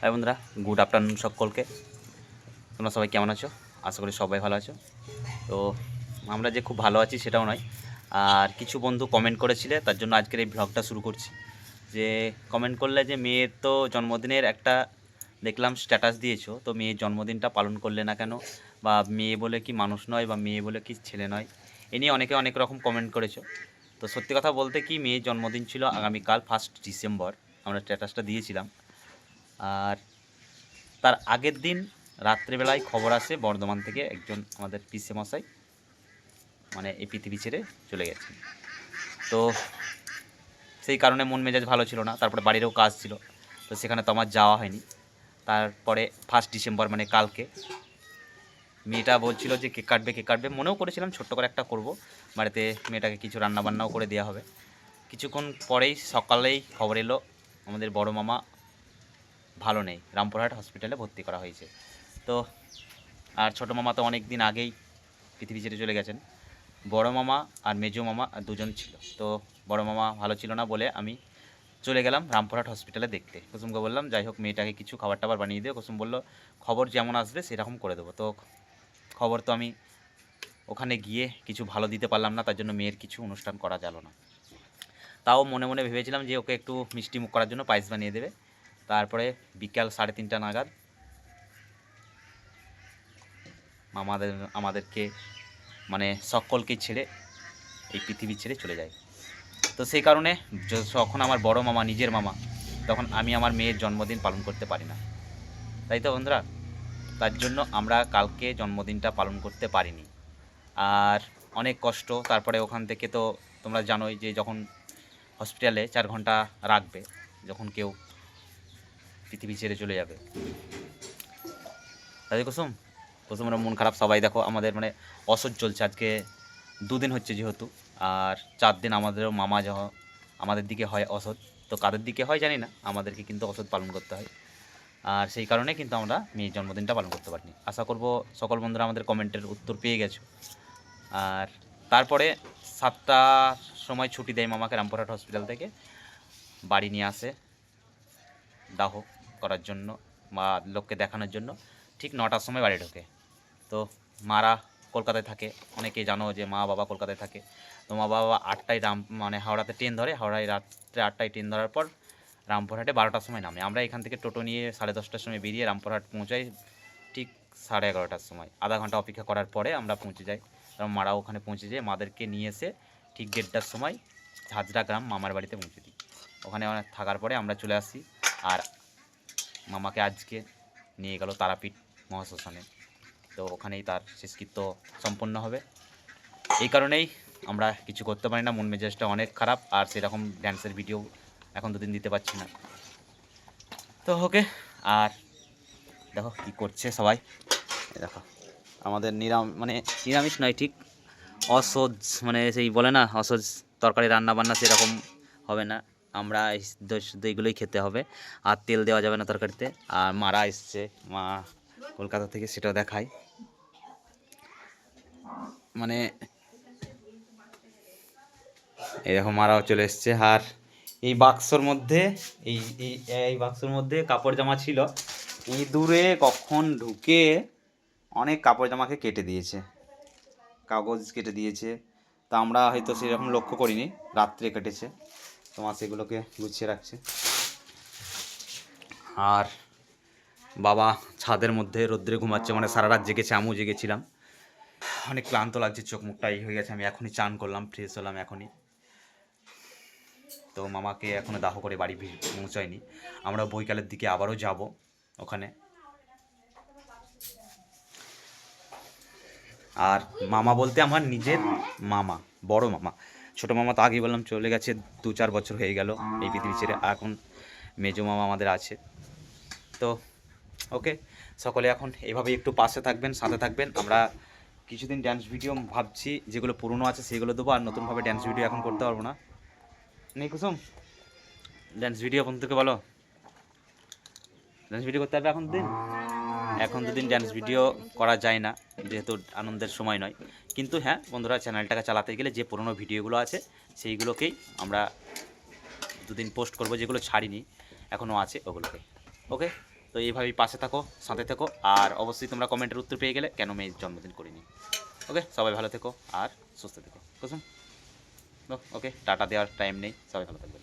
High বন্ধুরা, good afternoon সকলকে। তোমরা সবাই কেমন আছো? আশা করি সবাই ভালো আছো। তো আমরা যে খুব ভালো আছি সেটাও নয়। আর কিছু বন্ধু কমেন্ট করেছিলে, তার জন্য আজকের এই ব্লগটা শুরু করছি। যে কমেন্ট করলে যে মেয়ের তো জন্মদিনের একটা দেখলাম স্ট্যাটাস দিয়েছ, তো মেয়ের জন্মদিনটা পালন করলে না কেন? বা মেয়ে বলে কি মানুষ নয়, বা মেয়ে বলে কি ছেলে নয়? এ নিয়ে অনেকে অনেক রকম কমেন্ট করেছ। তো সত্যি কথা বলতে কি, মেয়ের জন্মদিন ছিল আগামীকাল ফার্স্ট ডিসেম্বর আমরা স্ট্যাটাসটা দিয়েছিলাম। আর তার আগের দিন রাত্রেবেলায় খবর আসে বর্ধমান থেকে একজন আমাদের পিসে মশাই মানে এই পৃথিবী ছেড়ে চলে গেছেন। তো সেই কারণে মন মেজাজ ভালো ছিল না, তারপরে বাড়িরও কাজ ছিল, তো সেখানে তো আমার যাওয়া হয়নি। তারপরে ফার্স্ট ডিসেম্বর মানে কালকে, মেয়েটা বলছিল যে কেক কাটবে কেক কাটবে, মনেও করেছিলাম ছোট্ট করে একটা করব, বাড়িতে মেয়েটাকে কিছু রান্নাবান্নাও করে দেওয়া হবে। কিছুক্ষণ পরেই সকালেই খবর এলো, আমাদের বড় মামা ভালো নেই। রামপুরহাট হসপিটালে ভর্তি করা হয়েছে। তো, আর ছোটো মামা তো অনেক দিন আগেই পৃথিবী ছেড়ে চলে গেছেন। বড় মামা আর মেজো মামা দুজন ছিল। তো, বড় মামা ভালো ছিল না বলে আমি চলে গেলাম রামপুরহাট হসপিটালে দেখতে। কুসুমকে বললাম, যাই হোক, মেয়েটাকে কিছু খাবার টাবার বানিয়ে দিও। কুসুম বলল, খবর যেমন আসবে, সেরকম করে দেবো। তো, খবর তো আমি ওখানে গিয়ে কিছু ভালো দিতে পারলাম না, তার জন্য মেয়ের কিছু অনুষ্ঠান করা গেল না। তাও মনে মনে ভেবেছিলাম যে ওকে একটু মিষ্টি মুখ করার জন্য পায়েস বানিয়ে দেবে। তারপরে বিকাল সাড়ে তিনটা নাগাদ আমাদের, আমাদেরকে মানে সকলকে ছেড়ে এই পৃথিবী ছেড়ে চলে যায়। তো সেই কারণে যখন আমার বড় মামা, নিজের মামা, তখন আমি আমার মেয়ের জন্মদিন পালন করতে পারি না। তাই তো বন্ধুরা? তার জন্য আমরা কালকে জন্মদিনটা পালন করতে পারিনি। আর অনেক কষ্ট, তারপরে ওখান থেকে তো তোমরা জানোই যে যখন হসপিটালে চার ঘণ্টা রাখবে, যখন কেউ পৃথিবী ছেড়ে চলে যাবে। তাই কুসুম কুসুমের মন খারাপ, সবাই দেখো আমাদের মানে অসহ্য চলছে। আজকে দুদিন হচ্ছে যেহেতু, আর চার দিন আমাদেরও মামা যখন আমাদের দিকে হয় অসৎ। তো কাদের দিকে হয় জানি না, আমাদেরকে কিন্তু অসৎ পালন করতে হয়। আর সেই কারণে কিন্তু আমরা মেয়ের জন্মদিনটা পালন করতে পারিনি। আশা করব সকল বন্ধুরা আমাদের কমেন্টের উত্তর পেয়ে গেছো। আর তারপরে সাতটার সময় ছুটি দেয় মামাকে রামপুরহাট হসপিটাল থেকে। বাড়ি নিয়ে আসে দাহ। করার জন্য বা লোককে দেখানোর জন্য ঠিক নটার সময় বাড়ি ঢোকে। তো মারা কলকাতায় থাকে অনেকে জানো যে মা বাবা কলকাতায় থাকে। তো মা বাবা আটটায় রাম মানে হাওড়াতে ট্রেন ধরে, হাওড়ায় রাত্রে আটটায় ট্রেন ধরার পর রামপুরহাটে বারোটার সময় নামে। আমরা এখান থেকে টোটো নিয়ে সাড়ে দশটার সময় বেরিয়ে রামপুরহাট পৌঁছাই ঠিক সাড়ে এগারোটার সময়। আধা ঘণ্টা অপেক্ষা করার পরে আমরা পৌঁছে যাই। কারণ মারা ওখানে পৌঁছে যায় মাদেরকে নিয়ে এসে ঠিক দেড়টার সময় ঝাঁঝরা গ্রাম মামার বাড়িতে পৌঁছে দিই। ওখানে থাকার পরে আমরা চলে আসি। আর মামাকে আজকে নিয়ে গেল তারাপীঠ মহাশ্মশানে। তো ওখানেই তার শেষকৃত্য সম্পন্ন হবে। এই কারণেই আমরা কিছু করতে পারি না, মন মেজাজটা অনেক খারাপ আর সেরকম ড্যান্সের ভিডিও এখন দুদিন দিতে পারছি না। তো ওকে, আর দেখো কি করছে সবাই। দেখো, আমাদের নিরাম মানে নিরামিষ নয়, ঠিক? অসহজ মানে সেই বলে না অসহজ তরকারি রান্না বান্না সেরকম হবে না। আমরা শুধু এইগুলোই খেতে হবে। আর তেল দেওয়া যাবে না তরকারিতে। আর মারা এসছে, মা কলকাতা থেকে সেটাও দেখায়। মানে এই দেখো, মারাও চলে এসছে। আর এই বাক্সর মধ্যে, এই এই এই বাক্সর মধ্যে কাপড় জামা ছিল। ইঁদুরে কখন ঢুকে অনেক কাপড় জামাকে কেটে দিয়েছে। কাগজ কেটে দিয়েছে। তা আমরা হয়তো সেরকম লক্ষ্য করিনি। রাত্রে কেটেছে। তোমার সেগুলোকে গুছিয়ে রাখছে। আর বাবা ছাদের মধ্যে রোদ্রে ঘুমাচ্ছে মানে সারা রাত জেগেছে, আমিও জেগেছিলাম। অনেক ক্লান্ত লাগছে, চোখ মুখটা এই হয়ে গেছে, আমি এখনই চান করলাম ফ্রেশ হলাম এখনই। তো মামাকে এখনও দাহ করে বাড়ি পৌঁছায়নি। আমরা বৈকালের দিকে আবারও যাব ওখানে। আর মামা বলতে আমার নিজের মামা, বড় মামা। ছোট মামা তো আগেই বললাম চলে গেছে, দু চার বছর হয়ে গেল এই পৃথিবী ছেড়ে এখন মেজো মামা আমাদের আছে। তো ওকে সকলে এখন এভাবেই একটু পাশে থাকবেন, সাথে থাকবেন। আমরা কিছুদিন ড্যান্স ভিডিও ভাবছি, যেগুলো পুরনো আছে সেগুলো দেবো, আর নতুনভাবে ড্যান্স ভিডিও এখন করতে পারব না। নেই কুসুম? ড্যান্স ভিডিও বন্ধুকে বলো। ড্যান্স ভিডিও করতে হবে এখন দিন। এখন দুদিন ড্যান্স ভিডিও করা যায় না, যেহেতু আনন্দের সময় নয়। কিন্তু হ্যাঁ বন্ধুরা চ্যানেলটাকে চালাতে গেলে যে পুরনো ভিডিওগুলো আছে, সেইগুলোকেই আমরা দুদিন পোস্ট করব, যেগুলো ছাড়িনি এখনও আছে ওগুলোকে। ওকে তো এইভাবেই পাশে থাকো, সাথে থেকো, আর অবশ্যই তোমরা কমেন্টের উত্তর পেয়ে গেলে কেন মেয়ের জন্মদিন করিনি। ওকে সবাই ভালো থেকো আর সুস্থ থেকো। কুসুম ওকে টাটা দেওয়ার টাইম নেই, সবাই ভালো থাকবেন।